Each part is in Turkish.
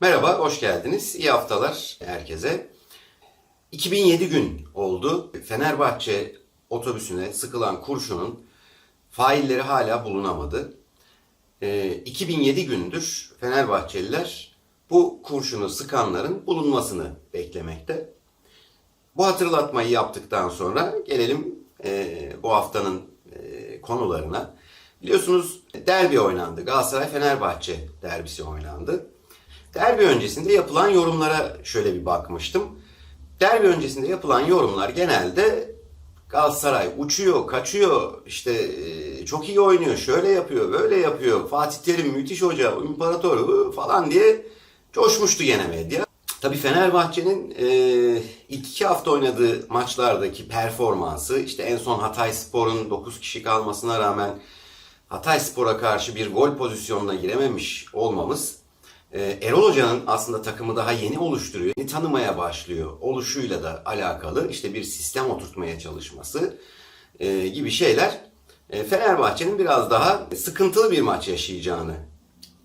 Merhaba, hoş geldiniz. İyi haftalar herkese. 2007 gün oldu. Fenerbahçe otobüsüne sıkılan kurşunun failleri hala bulunamadı. Ee, 2007 gündür Fenerbahçeliler bu kurşunu sıkanların bulunmasını beklemekte. Bu hatırlatmayı yaptıktan sonra gelelim e, bu haftanın e, konularına. Biliyorsunuz derbi oynandı. Galatasaray-Fenerbahçe derbisi oynandı. Derbi öncesinde yapılan yorumlara şöyle bir bakmıştım. Derbi öncesinde yapılan yorumlar genelde Galatasaray uçuyor, kaçıyor, işte e, çok iyi oynuyor, şöyle yapıyor, böyle yapıyor, Fatih Terim müthiş hoca, imparator falan diye coşmuştu gene medya. Tabii Fenerbahçe'nin e, ilk iki hafta oynadığı maçlardaki performansı, işte en son Hatay Spor'un 9 kişi kalmasına rağmen Hatay Spor'a karşı bir gol pozisyonuna girememiş olmamız, e, Erol Hoca'nın aslında takımı daha yeni oluşturuyor, yeni tanımaya başlıyor oluşuyla da alakalı işte bir sistem oturtmaya çalışması e, gibi şeyler e, Fenerbahçe'nin biraz daha sıkıntılı bir maç yaşayacağını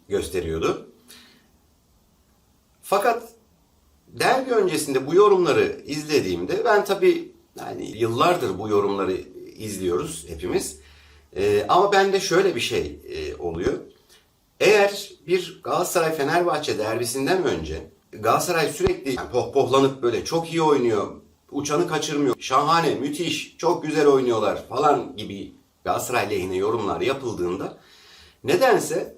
gösteriyordu. Fakat derbi öncesinde bu yorumları izlediğimde ben tabii yani yıllardır bu yorumları izliyoruz hepimiz. Ee, ama bende şöyle bir şey e, oluyor. Eğer bir Galatasaray Fenerbahçe derbisinden önce Galatasaray sürekli pohpohlanıp böyle çok iyi oynuyor, uçanı kaçırmıyor, şahane, müthiş, çok güzel oynuyorlar falan gibi Galatasaray lehine yorumlar yapıldığında nedense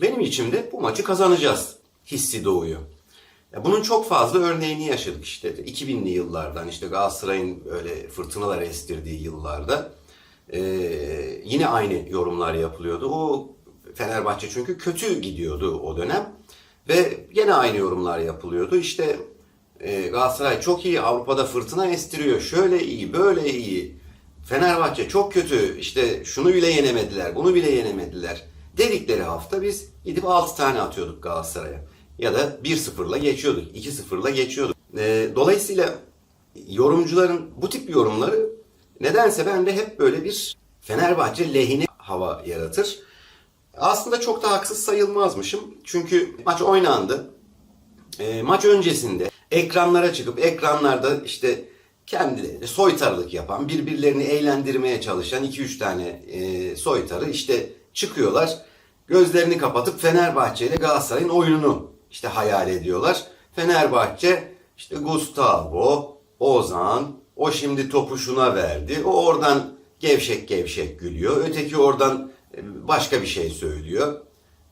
benim içimde bu maçı kazanacağız hissi doğuyor. Bunun çok fazla örneğini yaşadık işte 2000'li yıllardan işte Galatasaray'ın öyle fırtınalar estirdiği yıllarda ee, yine aynı yorumlar yapılıyordu. O Fenerbahçe çünkü kötü gidiyordu o dönem ve yine aynı yorumlar yapılıyordu. İşte e, Galatasaray çok iyi Avrupa'da fırtına estiriyor. Şöyle iyi, böyle iyi. Fenerbahçe çok kötü. İşte şunu bile yenemediler, bunu bile yenemediler. Dedikleri hafta biz gidip 6 tane atıyorduk Galatasaray'a. Ya da 1-0'la geçiyorduk, 2-0'la geçiyorduk. E, dolayısıyla yorumcuların bu tip yorumları nedense bende hep böyle bir Fenerbahçe lehine hava yaratır. Aslında çok da haksız sayılmazmışım. Çünkü maç oynandı. E, maç öncesinde ekranlara çıkıp ekranlarda işte kendileri soytarılık yapan, birbirlerini eğlendirmeye çalışan 2-3 tane e, soytarı işte çıkıyorlar. Gözlerini kapatıp Fenerbahçe ile Galatasaray'ın oyununu işte hayal ediyorlar. Fenerbahçe işte Gustavo, Ozan, o şimdi topu şuna verdi. O oradan gevşek gevşek gülüyor. Öteki oradan başka bir şey söylüyor.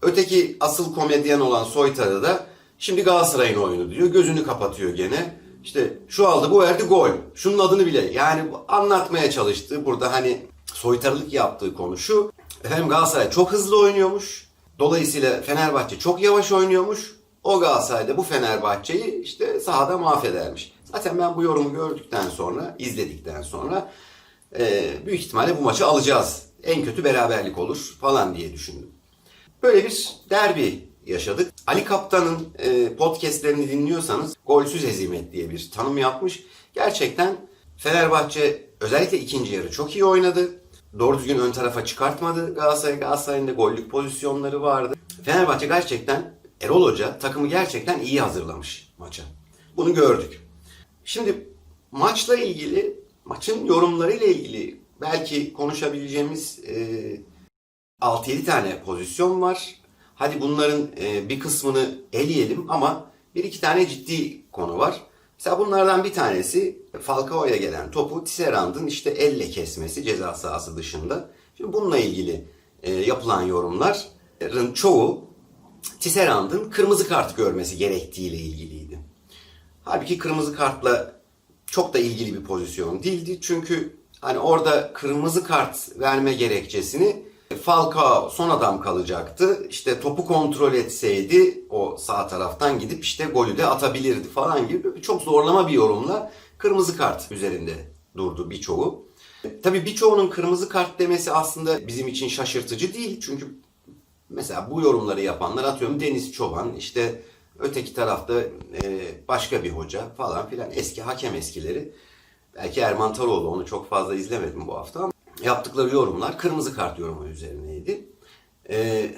Öteki asıl komedyen olan Soytarı da şimdi Galatasaray'ın oyunu diyor. Gözünü kapatıyor gene. İşte şu aldı bu verdi gol. Şunun adını bile yani anlatmaya çalıştığı burada hani soytarılık yaptığı konu şu. Efendim Galatasaray çok hızlı oynuyormuş. Dolayısıyla Fenerbahçe çok yavaş oynuyormuş. O Galatasaray'da bu Fenerbahçe'yi işte sahada mahvedermiş. Zaten ben bu yorumu gördükten sonra, izledikten sonra e, büyük ihtimalle bu maçı alacağız. En kötü beraberlik olur falan diye düşündüm. Böyle bir derbi yaşadık. Ali Kaptan'ın e, podcastlerini dinliyorsanız golsüz hezimet diye bir tanım yapmış. Gerçekten Fenerbahçe özellikle ikinci yarı çok iyi oynadı. Doğru düzgün ön tarafa çıkartmadı. Galatasaray Galatasaray'ın da gollük pozisyonları vardı. Fenerbahçe gerçekten Erol Hoca takımı gerçekten iyi hazırlamış maça. Bunu gördük. Şimdi maçla ilgili, maçın yorumlarıyla ilgili belki konuşabileceğimiz e, 6-7 tane pozisyon var. Hadi bunların e, bir kısmını eleyelim ama bir iki tane ciddi konu var. Mesela bunlardan bir tanesi Falcao'ya gelen topu Tisserand'ın işte elle kesmesi ceza sahası dışında. Şimdi bununla ilgili e, yapılan yorumların çoğu Tisserand'ın kırmızı kart görmesi gerektiğiyle ilgiliydi. Halbuki kırmızı kartla çok da ilgili bir pozisyon değildi. Çünkü hani orada kırmızı kart verme gerekçesini Falcao son adam kalacaktı. İşte topu kontrol etseydi o sağ taraftan gidip işte golü de atabilirdi falan gibi çok zorlama bir yorumla kırmızı kart üzerinde durdu birçoğu. Tabii birçoğunun kırmızı kart demesi aslında bizim için şaşırtıcı değil. Çünkü mesela bu yorumları yapanlar atıyorum Deniz Çoban işte öteki tarafta başka bir hoca falan filan eski hakem eskileri. Belki Erman Taroğlu onu çok fazla izlemedim bu hafta ama yaptıkları yorumlar kırmızı kart yorumu üzerineydi. E,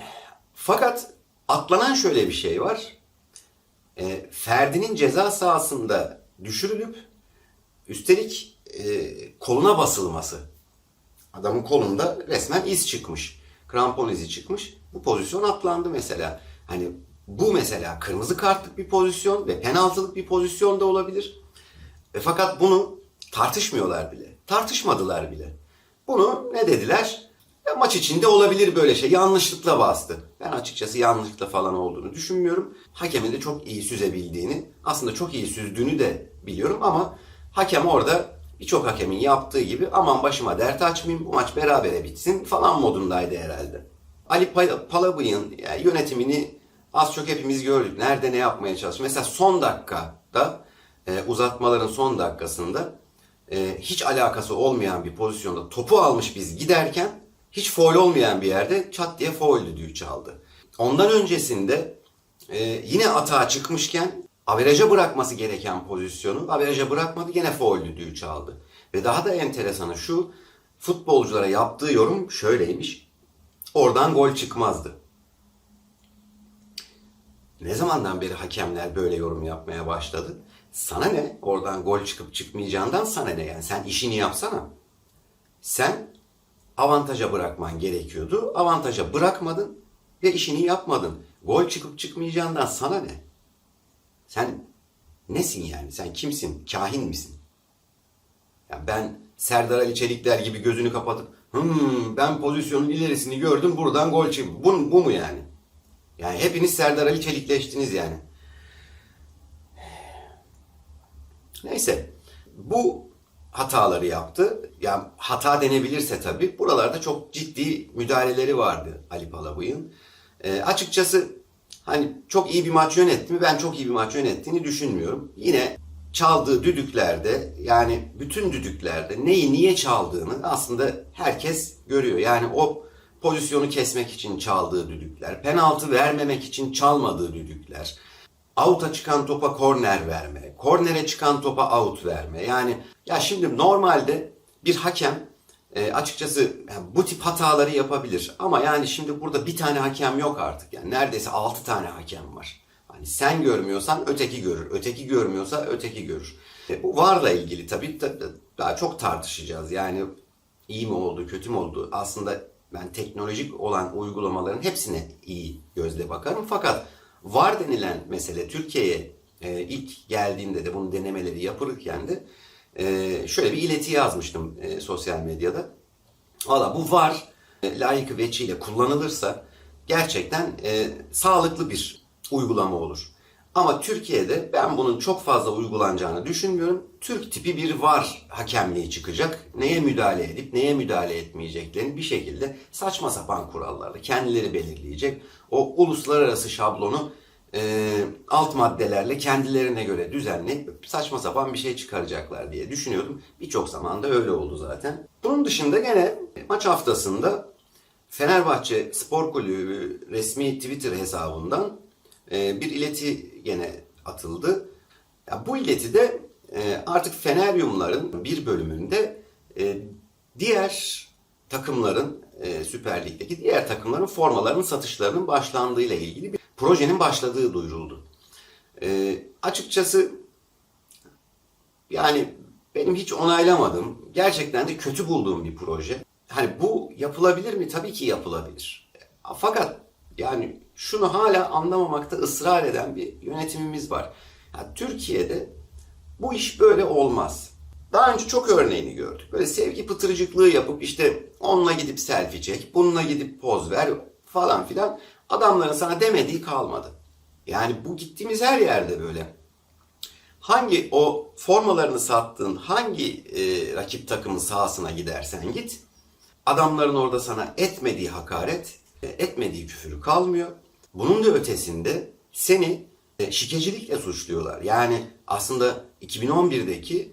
fakat atlanan şöyle bir şey var. e, Ferdi'nin ceza sahasında düşürülüp üstelik e, koluna basılması. Adamın kolunda resmen iz çıkmış. Krampon izi çıkmış. Bu pozisyon atlandı mesela. Hani bu mesela kırmızı kartlık bir pozisyon ve penaltılık bir pozisyon da olabilir. E, fakat bunu tartışmıyorlar bile. Tartışmadılar bile. Bunu ne dediler? Ya maç içinde olabilir böyle şey. Yanlışlıkla bastı. Ben açıkçası yanlışlıkla falan olduğunu düşünmüyorum. Hakemin de çok iyi süzebildiğini, aslında çok iyi süzdüğünü de biliyorum ama hakem orada birçok hakemin yaptığı gibi aman başıma dert açmayayım, bu maç berabere bitsin falan modundaydı herhalde. Ali Pal- Palabıyık'ın yani yönetimini az çok hepimiz gördük. Nerede ne yapmaya çalışıyor. Mesela son dakikada e, uzatmaların son dakikasında e, hiç alakası olmayan bir pozisyonda topu almış biz giderken hiç foul olmayan bir yerde çat diye foul düdüğü çaldı. Ondan öncesinde e, yine atağa çıkmışken averaja bırakması gereken pozisyonu averaja bırakmadı gene foul düdüğü çaldı. Ve daha da enteresanı şu futbolculara yaptığı yorum şöyleymiş. Oradan gol çıkmazdı. Ne zamandan beri hakemler böyle yorum yapmaya başladı? Sana ne? Oradan gol çıkıp çıkmayacağından sana ne? Yani sen işini yapsana. Sen avantaja bırakman gerekiyordu. Avantaja bırakmadın ve işini yapmadın. Gol çıkıp çıkmayacağından sana ne? Sen nesin yani? Sen kimsin? Kahin misin? Ya ben Serdar Ali Çelikler gibi gözünü kapatıp hmm, ben pozisyonun ilerisini gördüm buradan gol çıktı. Bu, bu mu yani? Yani hepiniz Serdar Ali Çelikleştiniz yani. Neyse. Bu hataları yaptı. Yani hata denebilirse tabii. Buralarda çok ciddi müdahaleleri vardı Ali Palabıyık'ın. Ee, açıkçası hani çok iyi bir maç yönetti mi? Ben çok iyi bir maç yönettiğini düşünmüyorum. Yine çaldığı düdüklerde yani bütün düdüklerde neyi niye çaldığını aslında herkes görüyor. Yani o pozisyonu kesmek için çaldığı düdükler, penaltı vermemek için çalmadığı düdükler, out'a çıkan topa korner verme, kornere çıkan topa out verme. Yani ya şimdi normalde bir hakem e, açıkçası yani bu tip hataları yapabilir. Ama yani şimdi burada bir tane hakem yok artık. Yani neredeyse 6 tane hakem var. Hani sen görmüyorsan öteki görür. Öteki görmüyorsa öteki görür. E, bu varla ilgili tabii da- da- daha çok tartışacağız. Yani iyi mi oldu, kötü mü oldu? Aslında ben teknolojik olan uygulamaların hepsine iyi gözle bakarım. Fakat var denilen mesele Türkiye'ye e, ilk geldiğinde de bunun denemeleri yapılırken de e, şöyle bir ileti yazmıştım e, sosyal medyada. Valla bu var e, layıkı veçiyle kullanılırsa gerçekten e, sağlıklı bir uygulama olur. Ama Türkiye'de ben bunun çok fazla uygulanacağını düşünmüyorum. Türk tipi bir var hakemliği çıkacak. Neye müdahale edip neye müdahale etmeyeceklerini bir şekilde saçma sapan kurallarla kendileri belirleyecek. O uluslararası şablonu e, alt maddelerle kendilerine göre düzenleyip saçma sapan bir şey çıkaracaklar diye düşünüyordum. Birçok zaman da öyle oldu zaten. Bunun dışında gene maç haftasında Fenerbahçe Spor Kulübü resmi Twitter hesabından bir ileti gene atıldı. Ya bu ileti de e, artık Feneryumların bir bölümünde e, diğer takımların e, Süper Lig'deki diğer takımların formalarının satışlarının başlandığıyla ilgili bir projenin başladığı duyuruldu. Açıkçası yani benim hiç onaylamadım. Gerçekten de kötü bulduğum bir proje. Hani bu yapılabilir mi? Tabii ki yapılabilir. Fakat yani şunu hala anlamamakta ısrar eden bir yönetimimiz var. Ya Türkiye'de bu iş böyle olmaz. Daha önce çok örneğini gördük. Böyle sevgi pıtırcıklığı yapıp işte onunla gidip selfie çek, bununla gidip poz ver falan filan. Adamların sana demediği kalmadı. Yani bu gittiğimiz her yerde böyle hangi o formalarını sattığın hangi e, rakip takımın sahasına gidersen git adamların orada sana etmediği hakaret, e, etmediği küfürü kalmıyor. Bunun da ötesinde seni e, şikecilikle suçluyorlar. Yani aslında 2011'deki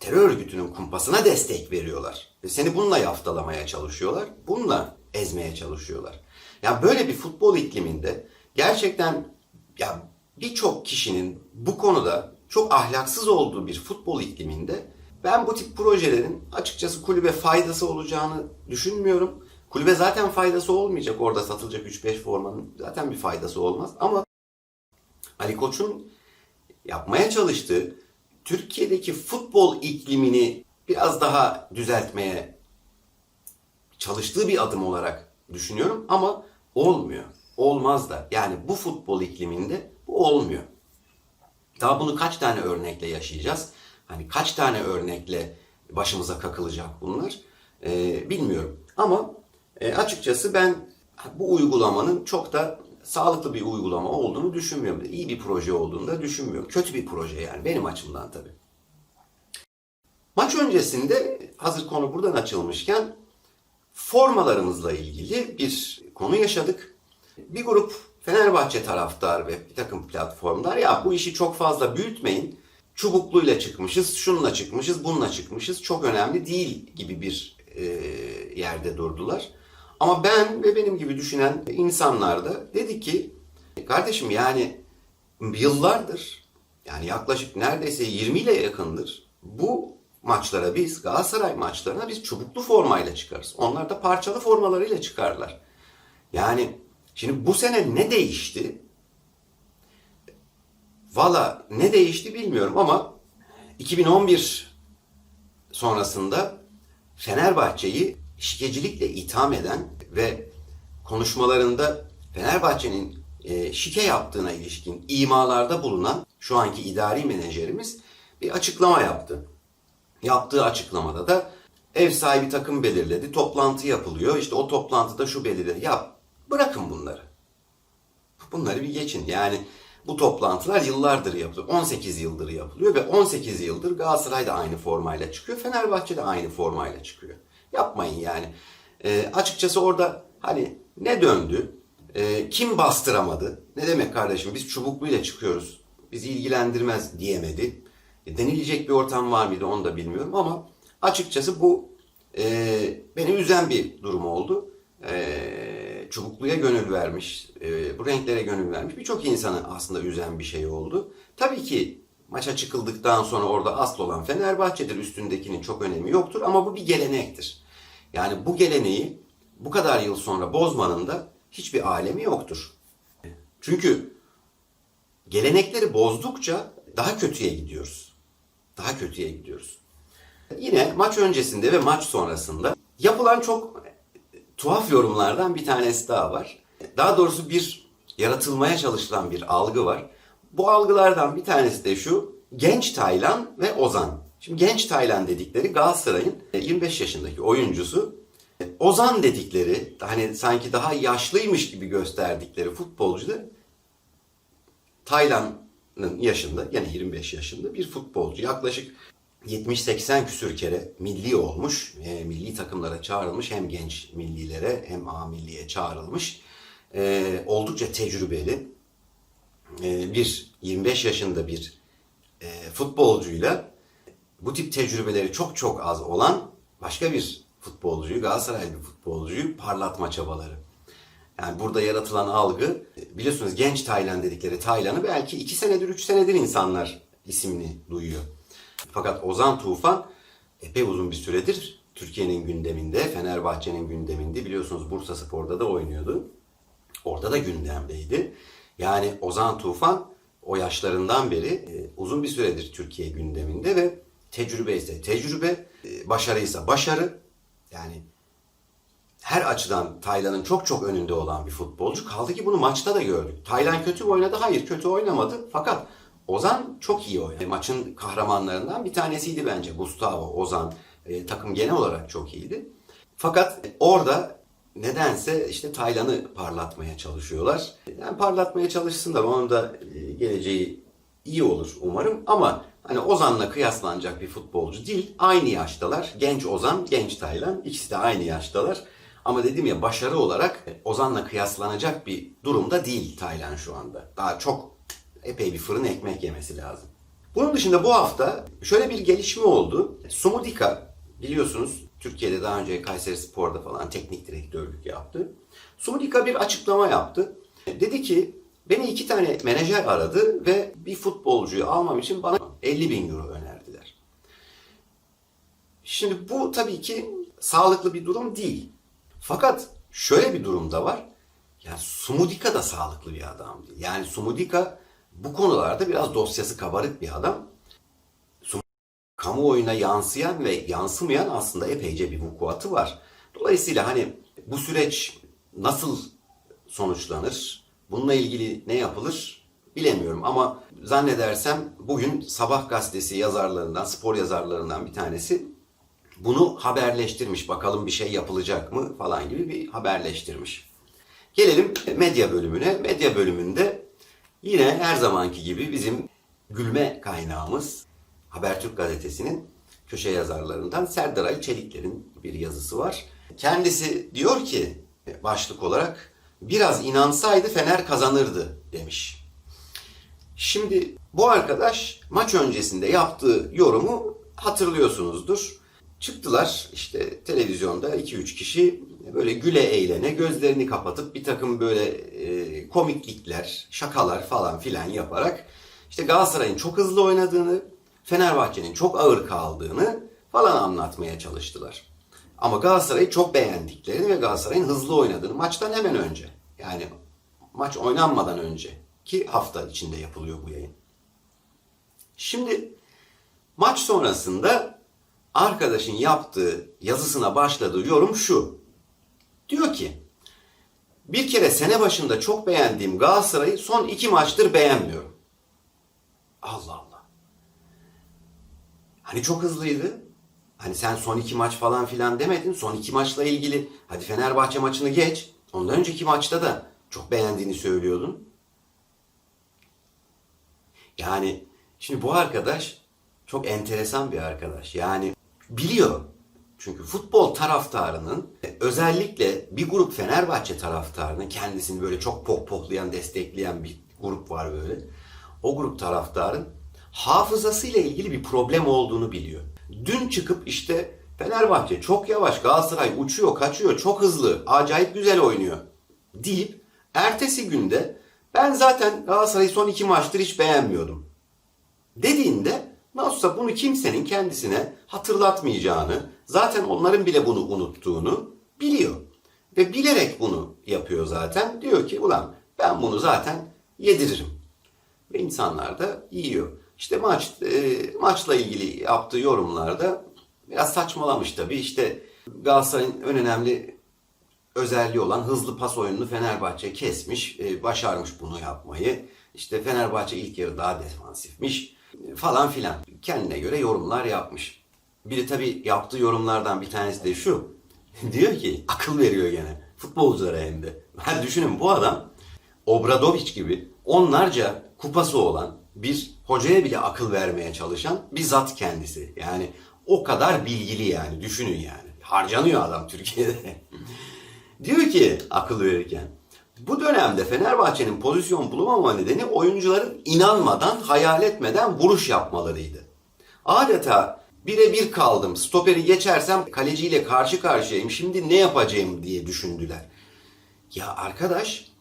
terör örgütünün kumpasına destek veriyorlar. Ve seni bununla yaftalamaya çalışıyorlar. Bununla ezmeye çalışıyorlar. Yani böyle bir futbol ikliminde gerçekten ya birçok kişinin bu konuda çok ahlaksız olduğu bir futbol ikliminde ben bu tip projelerin açıkçası kulübe faydası olacağını düşünmüyorum. Kulübe zaten faydası olmayacak orada satılacak 3-5 formanın zaten bir faydası olmaz ama Ali Koç'un yapmaya çalıştığı Türkiye'deki futbol iklimini biraz daha düzeltmeye çalıştığı bir adım olarak düşünüyorum ama olmuyor. Olmaz da. Yani bu futbol ikliminde bu olmuyor. Daha bunu kaç tane örnekle yaşayacağız? Hani kaç tane örnekle başımıza kakılacak bunlar? Ee, bilmiyorum. Ama e, açıkçası ben bu uygulamanın çok da sağlıklı bir uygulama olduğunu düşünmüyorum. İyi bir proje olduğunu da düşünmüyorum. Kötü bir proje yani benim açımdan tabii. Maç öncesinde hazır konu buradan açılmışken formalarımızla ilgili bir konu yaşadık. Bir grup Fenerbahçe taraftar ve bir takım platformlar ya bu işi çok fazla büyütmeyin. Çubukluyla çıkmışız, şununla çıkmışız, bununla çıkmışız. Çok önemli değil gibi bir e, yerde durdular. Ama ben ve benim gibi düşünen insanlar da dedi ki kardeşim yani yıllardır yani yaklaşık neredeyse 20 ile yakındır bu maçlara biz Galatasaray maçlarına biz çubuklu formayla çıkarız. Onlar da parçalı formalarıyla çıkarlar. Yani şimdi bu sene ne değişti? Valla ne değişti bilmiyorum ama 2011 sonrasında Fenerbahçe'yi şikecilikle itham eden ve konuşmalarında Fenerbahçe'nin e, şike yaptığına ilişkin imalarda bulunan şu anki idari menajerimiz bir açıklama yaptı. Yaptığı açıklamada da ev sahibi takım belirledi, toplantı yapılıyor. İşte o toplantıda şu belirledi. Ya bırakın bunları. Bunları bir geçin. Yani bu toplantılar yıllardır yapılıyor. 18 yıldır yapılıyor ve 18 yıldır Galatasaray da aynı formayla çıkıyor. Fenerbahçe de aynı formayla çıkıyor. Yapmayın yani. E, açıkçası orada hani ne döndü? E, kim bastıramadı? Ne demek kardeşim biz çubukluyla çıkıyoruz. Bizi ilgilendirmez diyemedi. E, denilecek bir ortam var mıydı onu da bilmiyorum ama açıkçası bu e, beni üzen bir durum oldu. E, çubukluya gönül vermiş, e, bu renklere gönül vermiş birçok insanı aslında üzen bir şey oldu. Tabii ki maça çıkıldıktan sonra orada asıl olan Fenerbahçe'dir. Üstündekinin çok önemi yoktur ama bu bir gelenektir. Yani bu geleneği bu kadar yıl sonra bozmanın da hiçbir alemi yoktur. Çünkü gelenekleri bozdukça daha kötüye gidiyoruz. Daha kötüye gidiyoruz. Yine maç öncesinde ve maç sonrasında yapılan çok tuhaf yorumlardan bir tanesi daha var. Daha doğrusu bir yaratılmaya çalışılan bir algı var. Bu algılardan bir tanesi de şu. Genç Taylan ve Ozan. Şimdi genç Taylan dedikleri Galatasaray'ın 25 yaşındaki oyuncusu. Ozan dedikleri hani sanki daha yaşlıymış gibi gösterdikleri futbolcu da Taylan'ın yaşında yani 25 yaşında bir futbolcu. Yaklaşık 70-80 küsür kere milli olmuş, e, milli takımlara çağrılmış, hem genç millilere hem A milliye çağrılmış. E, oldukça tecrübeli e, bir 25 yaşında bir e, futbolcuyla bu tip tecrübeleri çok çok az olan başka bir futbolcuyu, Galatasaraylı bir futbolcuyu parlatma çabaları. Yani burada yaratılan algı, biliyorsunuz genç Taylan dedikleri Taylan'ı belki 2 senedir, 3 senedir insanlar ismini duyuyor. Fakat Ozan Tufan epey uzun bir süredir Türkiye'nin gündeminde, Fenerbahçe'nin gündeminde. Biliyorsunuz Bursa Spor'da da oynuyordu. Orada da gündemdeydi. Yani Ozan Tufan o yaşlarından beri e, uzun bir süredir Türkiye gündeminde ve tecrübe ise tecrübe, e, başarı ise başarı. Yani her açıdan Taylan'ın çok çok önünde olan bir futbolcu. Kaldı ki bunu maçta da gördük. Taylan kötü oynadı? Hayır kötü oynamadı. Fakat Ozan çok iyi oynadı. Maçın kahramanlarından bir tanesiydi bence. Gustavo, Ozan. E, takım genel olarak çok iyiydi. Fakat orada nedense işte Taylan'ı parlatmaya çalışıyorlar. Yani parlatmaya çalışsınlar. Onun da e, geleceği iyi olur umarım. Ama hani Ozan'la kıyaslanacak bir futbolcu değil. Aynı yaştalar. Genç Ozan, genç Taylan. İkisi de aynı yaştalar. Ama dedim ya başarı olarak Ozan'la kıyaslanacak bir durumda değil Taylan şu anda. Daha çok epey bir fırın ekmek yemesi lazım. Bunun dışında bu hafta şöyle bir gelişme oldu. Sumudika biliyorsunuz Türkiye'de daha önce Kayseri Spor'da falan teknik direktörlük yaptı. Sumudika bir açıklama yaptı. Dedi ki beni iki tane menajer aradı ve bir futbolcuyu almam için bana 50 bin euro önerdiler. Şimdi bu tabii ki sağlıklı bir durum değil. Fakat şöyle bir durum da var. Yani Sumudika da sağlıklı bir adam değil. Yani Sumudika bu konularda biraz dosyası kabarık bir adam. Kamuoyuna yansıyan ve yansımayan aslında epeyce bir vukuatı var. Dolayısıyla hani bu süreç nasıl sonuçlanır? Bununla ilgili ne yapılır? Bilemiyorum ama zannedersem bugün Sabah gazetesi yazarlarından, spor yazarlarından bir tanesi bunu haberleştirmiş. Bakalım bir şey yapılacak mı falan gibi bir haberleştirmiş. Gelelim medya bölümüne. Medya bölümünde yine her zamanki gibi bizim gülme kaynağımız Habertürk gazetesinin köşe yazarlarından Serdar Ali Çelikler'in bir yazısı var. Kendisi diyor ki başlık olarak biraz inansaydı Fener kazanırdı demiş. Şimdi bu arkadaş maç öncesinde yaptığı yorumu hatırlıyorsunuzdur. Çıktılar işte televizyonda 2-3 kişi böyle güle eğlene gözlerini kapatıp bir takım böyle e, komiklikler, şakalar falan filan yaparak işte Galatasaray'ın çok hızlı oynadığını, Fenerbahçe'nin çok ağır kaldığını falan anlatmaya çalıştılar. Ama Galatasaray'ı çok beğendiklerini ve Galatasaray'ın hızlı oynadığını maçtan hemen önce. Yani maç oynanmadan önce ki hafta içinde yapılıyor bu yayın. Şimdi maç sonrasında arkadaşın yaptığı yazısına başladığı yorum şu. Diyor ki bir kere sene başında çok beğendiğim Galatasaray'ı son iki maçtır beğenmiyorum. Allah. Hani çok hızlıydı. Hani sen son iki maç falan filan demedin. Son iki maçla ilgili hadi Fenerbahçe maçını geç. Ondan önceki maçta da çok beğendiğini söylüyordun. Yani şimdi bu arkadaş çok enteresan bir arkadaş. Yani biliyor. Çünkü futbol taraftarının özellikle bir grup Fenerbahçe taraftarının kendisini böyle çok pohpohlayan, destekleyen bir grup var böyle. O grup taraftarın hafızasıyla ilgili bir problem olduğunu biliyor. Dün çıkıp işte Fenerbahçe çok yavaş, Galatasaray uçuyor, kaçıyor, çok hızlı, acayip güzel oynuyor deyip ertesi günde ben zaten Galatasaray'ı son iki maçtır hiç beğenmiyordum dediğinde nasılsa bunu kimsenin kendisine hatırlatmayacağını, zaten onların bile bunu unuttuğunu biliyor. Ve bilerek bunu yapıyor zaten. Diyor ki ulan ben bunu zaten yediririm. Ve insanlar da yiyor. İşte maç e, maçla ilgili yaptığı yorumlarda biraz saçmalamış tabii. İşte Galatasaray'ın en önemli özelliği olan hızlı pas oyununu Fenerbahçe kesmiş, e, başarmış bunu yapmayı. İşte Fenerbahçe ilk yarı daha defansifmiş e, falan filan. Kendine göre yorumlar yapmış. Biri tabii yaptığı yorumlardan bir tanesi de şu. Diyor ki akıl veriyor gene. Futbolculara hem de. Ben düşünün bu adam Obradoviç gibi onlarca kupası olan bir hocaya bile akıl vermeye çalışan bir zat kendisi. Yani o kadar bilgili yani düşünün yani. Harcanıyor adam Türkiye'de. Diyor ki akıl verirken bu dönemde Fenerbahçe'nin pozisyon bulamama nedeni oyuncuların inanmadan, hayal etmeden vuruş yapmalarıydı. Adeta birebir kaldım. Stoperi geçersem kaleciyle karşı karşıyayım. Şimdi ne yapacağım diye düşündüler. Ya arkadaş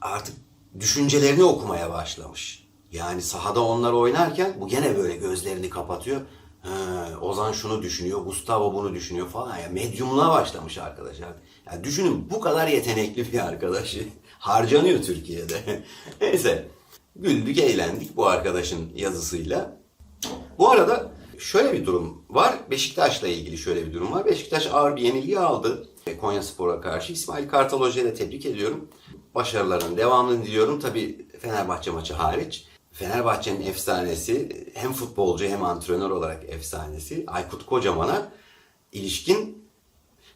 artık düşüncelerini okumaya başlamış. Yani sahada onlar oynarken bu gene böyle gözlerini kapatıyor. Ha, Ozan şunu düşünüyor, Gustavo bunu düşünüyor falan. Ya medyumluğa başlamış arkadaşlar. Ya düşünün bu kadar yetenekli bir arkadaşı harcanıyor Türkiye'de. Neyse güldük eğlendik bu arkadaşın yazısıyla. Bu arada şöyle bir durum var. Beşiktaş'la ilgili şöyle bir durum var. Beşiktaş ağır bir yenilgi aldı. Konya Spor'a karşı. İsmail Kartal Hoca'yı da tebrik ediyorum. Başarılarının devamını diliyorum. Tabii Fenerbahçe maçı hariç. Fenerbahçe'nin efsanesi hem futbolcu hem antrenör olarak efsanesi Aykut Kocaman'a ilişkin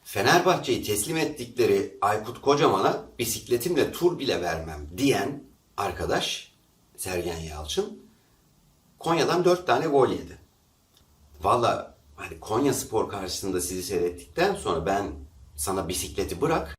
Fenerbahçe'yi teslim ettikleri Aykut Kocaman'a bisikletimle tur bile vermem diyen arkadaş Sergen Yalçın Konya'dan 4 tane gol yedi. Valla hani Konya Spor karşısında sizi seyrettikten sonra ben sana bisikleti bırak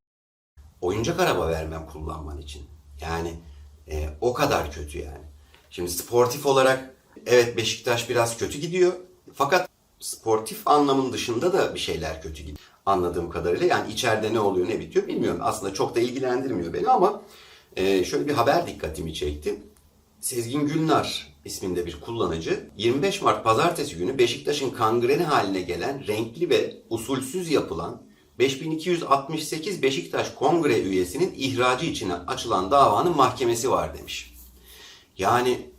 oyuncak araba vermem kullanman için. Yani e, o kadar kötü yani. Şimdi sportif olarak evet Beşiktaş biraz kötü gidiyor. Fakat sportif anlamın dışında da bir şeyler kötü gidiyor. Anladığım kadarıyla yani içeride ne oluyor ne bitiyor bilmiyorum. Aslında çok da ilgilendirmiyor beni ama e, şöyle bir haber dikkatimi çekti. Sezgin Gülnar isminde bir kullanıcı 25 Mart pazartesi günü Beşiktaş'ın kangreni haline gelen renkli ve usulsüz yapılan 5268 Beşiktaş Kongre üyesinin ihracı için açılan davanın mahkemesi var demiş. Yani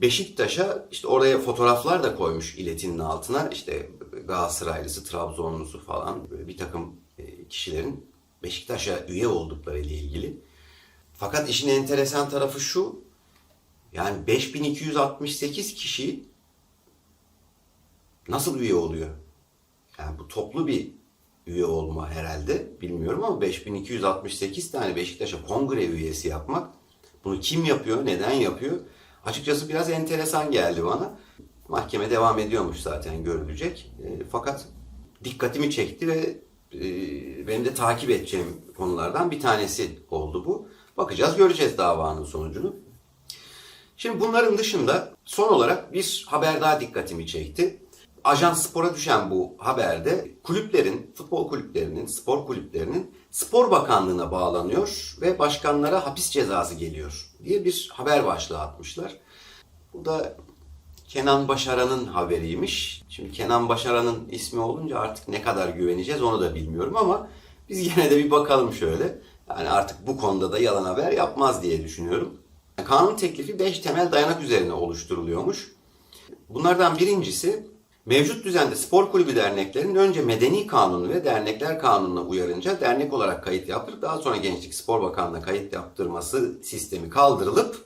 Beşiktaş'a işte oraya fotoğraflar da koymuş iletinin altına. İşte Galatasaraylısı, Trabzonlusu falan böyle bir takım e, kişilerin Beşiktaş'a üye oldukları ile ilgili. Fakat işin enteresan tarafı şu. Yani 5268 kişi nasıl üye oluyor? Yani bu toplu bir üye olma herhalde bilmiyorum ama 5268 tane Beşiktaş'a kongre üyesi yapmak bunu kim yapıyor, neden yapıyor? Açıkçası biraz enteresan geldi bana. Mahkeme devam ediyormuş zaten görülecek. E, fakat dikkatimi çekti ve e, benim de takip edeceğim konulardan bir tanesi oldu bu. Bakacağız, göreceğiz davanın sonucunu. Şimdi bunların dışında son olarak bir haber daha dikkatimi çekti. Ajans Spor'a düşen bu haberde kulüplerin, futbol kulüplerinin, spor kulüplerinin Spor Bakanlığı'na bağlanıyor ve başkanlara hapis cezası geliyor diye bir haber başlığı atmışlar. Bu da Kenan Başaran'ın haberiymiş. Şimdi Kenan Başaran'ın ismi olunca artık ne kadar güveneceğiz onu da bilmiyorum ama biz yine de bir bakalım şöyle. Yani artık bu konuda da yalan haber yapmaz diye düşünüyorum. Kanun teklifi 5 temel dayanak üzerine oluşturuluyormuş. Bunlardan birincisi mevcut düzende spor kulübü derneklerin önce medeni kanunu ve dernekler kanununa uyarınca dernek olarak kayıt yaptırıp daha sonra Gençlik Spor Bakanlığı'na kayıt yaptırması sistemi kaldırılıp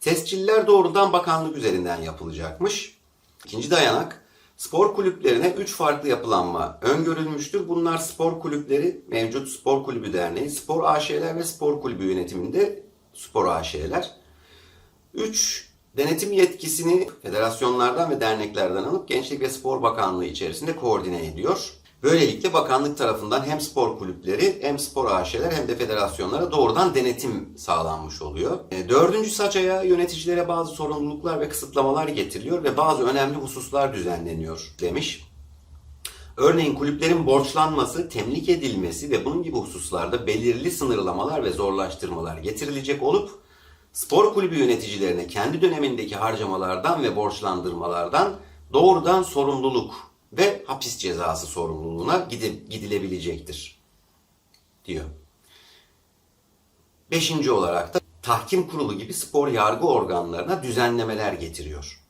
tesciller doğrudan bakanlık üzerinden yapılacakmış. İkinci dayanak spor kulüplerine 3 farklı yapılanma öngörülmüştür. Bunlar spor kulüpleri, mevcut spor kulübü derneği, spor AŞ'ler ve spor kulübü yönetiminde spor AŞ'ler. 3. Denetim yetkisini federasyonlardan ve derneklerden alıp Gençlik ve Spor Bakanlığı içerisinde koordine ediyor. Böylelikle bakanlık tarafından hem spor kulüpleri hem spor AŞ'ler hem de federasyonlara doğrudan denetim sağlanmış oluyor. E, Dördüncü sacaya yöneticilere bazı sorumluluklar ve kısıtlamalar getiriliyor ve bazı önemli hususlar düzenleniyor demiş. Örneğin kulüplerin borçlanması, temlik edilmesi ve bunun gibi hususlarda belirli sınırlamalar ve zorlaştırmalar getirilecek olup spor kulübü yöneticilerine kendi dönemindeki harcamalardan ve borçlandırmalardan doğrudan sorumluluk ve hapis cezası sorumluluğuna gidilebilecektir diyor. Beşinci olarak da tahkim kurulu gibi spor yargı organlarına düzenlemeler getiriyor.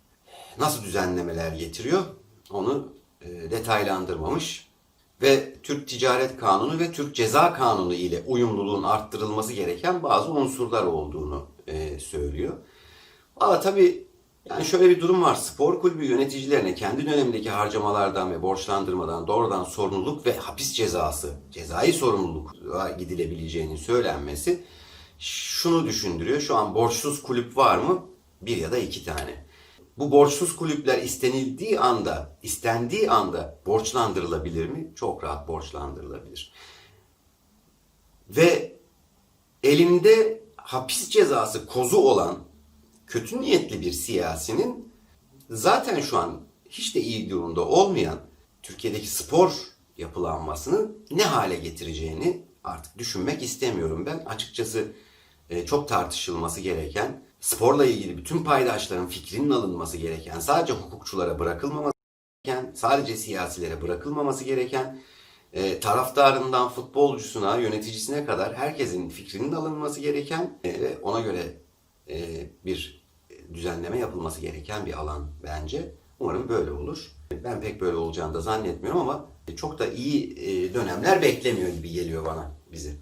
Nasıl düzenlemeler getiriyor? Onu e, detaylandırmamış ve Türk Ticaret Kanunu ve Türk Ceza Kanunu ile uyumluluğun arttırılması gereken bazı unsurlar olduğunu e, söylüyor. Valla tabii yani şöyle bir durum var. Spor kulübü yöneticilerine kendi dönemindeki harcamalardan ve borçlandırmadan doğrudan sorumluluk ve hapis cezası, cezai sorumlulukla gidilebileceğinin söylenmesi şunu düşündürüyor. Şu an borçsuz kulüp var mı? Bir ya da iki tane. Bu borçsuz kulüpler istenildiği anda, istendiği anda borçlandırılabilir mi? Çok rahat borçlandırılabilir. Ve elinde hapis cezası kozu olan kötü niyetli bir siyasinin zaten şu an hiç de iyi durumda olmayan Türkiye'deki spor yapılanmasını ne hale getireceğini artık düşünmek istemiyorum ben. Açıkçası e, çok tartışılması gereken, sporla ilgili bütün paydaşların fikrinin alınması gereken, sadece hukukçulara bırakılmaması gereken, sadece siyasilere bırakılmaması gereken, e, taraftarından futbolcusuna, yöneticisine kadar herkesin fikrinin alınması gereken e, ve ona göre e, bir düzenleme yapılması gereken bir alan bence. Umarım böyle olur. Ben pek böyle olacağını da zannetmiyorum ama çok da iyi e, dönemler beklemiyor gibi geliyor bana bizi.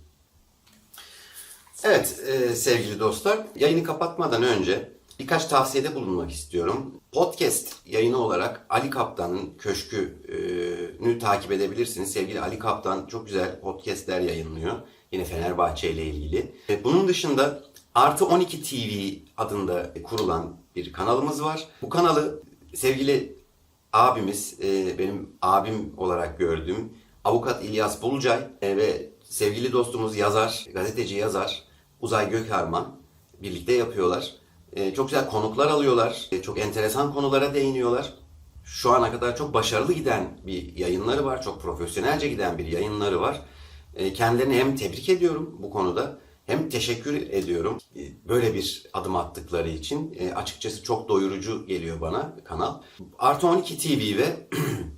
Evet e, sevgili dostlar, yayını kapatmadan önce birkaç tavsiyede bulunmak istiyorum. Podcast yayını olarak Ali Kaptan'ın Köşkü'nü takip edebilirsiniz. Sevgili Ali Kaptan çok güzel podcastler yayınlıyor. Yine Fenerbahçe ile ilgili. E, Bunun dışında Artı 12 TV adında kurulan bir kanalımız var. Bu kanalı sevgili abimiz, e, benim abim olarak gördüğüm avukat İlyas Bulucay e, ve sevgili dostumuz yazar, gazeteci yazar Uzay Gökharman birlikte yapıyorlar. E, çok güzel konuklar alıyorlar. Çok enteresan konulara değiniyorlar. Şu ana kadar çok başarılı giden bir yayınları var. Çok profesyonelce giden bir yayınları var. Kendilerini hem tebrik ediyorum bu konuda hem teşekkür ediyorum böyle bir adım attıkları için. E, açıkçası çok doyurucu geliyor bana kanal. Artı 12 TV ve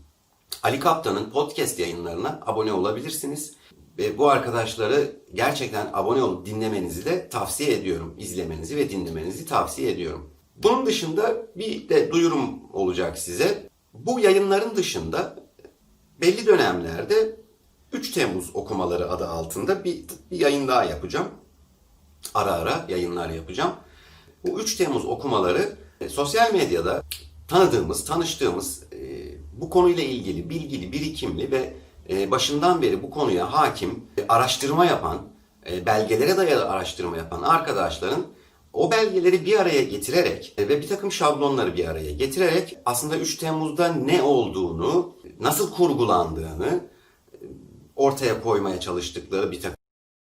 Ali Kaptan'ın podcast yayınlarına abone olabilirsiniz. Ve bu arkadaşları gerçekten abone olup dinlemenizi de tavsiye ediyorum. İzlemenizi ve dinlemenizi tavsiye ediyorum. Bunun dışında bir de duyurum olacak size. Bu yayınların dışında belli dönemlerde 3 Temmuz okumaları adı altında bir, bir yayın daha yapacağım. Ara ara yayınlar yapacağım. Bu 3 Temmuz okumaları e, sosyal medyada tanıdığımız, tanıştığımız e, bu konuyla ilgili bilgili, birikimli ve e, başından beri bu konuya hakim, e, araştırma yapan, e, belgelere dayalı araştırma yapan arkadaşların o belgeleri bir araya getirerek e, ve bir takım şablonları bir araya getirerek aslında 3 Temmuz'da ne olduğunu, nasıl kurgulandığını e, ortaya koymaya çalıştıkları bir takım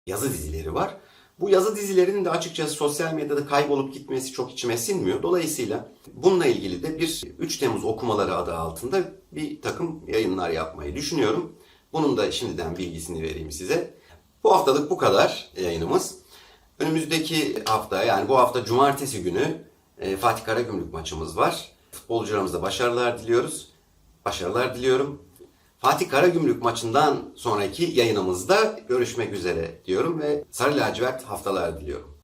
yazı dizileri var. Bu yazı dizilerinin de açıkçası sosyal medyada kaybolup gitmesi çok içime sinmiyor. Dolayısıyla bununla ilgili de bir 3 Temmuz okumaları adı altında bir takım yayınlar yapmayı düşünüyorum. Bunun da şimdiden bilgisini vereyim size. Bu haftalık bu kadar yayınımız. Önümüzdeki hafta yani bu hafta cumartesi günü e, Fatih Karagümrük maçımız var. Futbolcularımıza başarılar diliyoruz. Başarılar diliyorum. Fatih Karagümrük maçından sonraki yayınımızda görüşmek üzere diyorum ve sarı lacivert haftalar diliyorum.